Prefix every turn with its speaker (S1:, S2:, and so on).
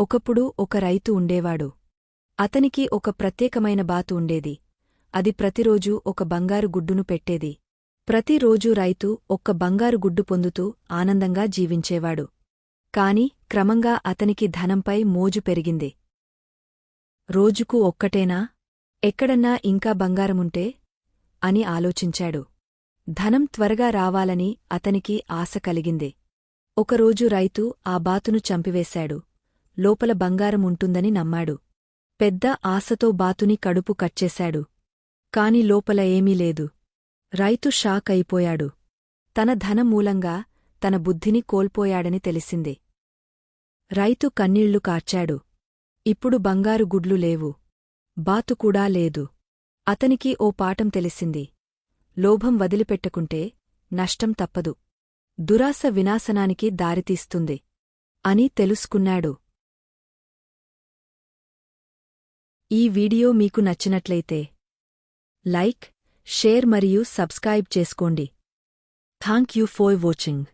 S1: ఒకప్పుడు ఒక రైతు ఉండేవాడు. అతనికి ఒక ప్రత్యేకమైన బాతు ఉండేది. అది ప్రతిరోజూ ఒక బంగారు గుడ్డును పెట్టేది. ప్రతిరోజూ రైతు ఒక్క బంగారు గుడ్డు పొందుతూ ఆనందంగా జీవించేవాడు. కాని క్రమంగా అతనికి ధనంపై మోజు పెరిగింది. రోజుకు ఒక్కటేనా? ఎక్కడన్నా ఇంకా బంగారముంటే? అని ఆలోచించాడు. ధనం త్వరగా రావాలని అతనికి ఆశ కలిగింది. ఒకరోజు రైతు ఆ బాతును చంపివేశాడు. లోపల బంగారం ఉంటుందని నమ్మాడు. పెద్ద ఆశతో బాతుని కడుపు కచ్చేశాడు. కాని లోపల ఏమీ లేదు. రైతు షాక్ అయిపోయాడు. తన ధనం మూలంగా తన బుద్ధిని కోల్పోయాడని తెలిసింది. రైతు కన్నీళ్ళు కార్చాడు. ఇప్పుడు బంగారు గుడ్లు లేవు. బాతు కూడా లేదు. అతనికి ఓ పాఠం తెలిసింది. లోభం వదిలిపెట్టకుంటే నష్టం తప్పదు. దురాశ వినాశనానికి దారితీస్తుంది. అని తెలుసుకున్నాడు. ఈ వీడియో మీకు నచ్చినట్లయితే లైక్ షేర్ మరియు సబ్స్క్రైబ్ చేసుకోండి. Thank you for watching.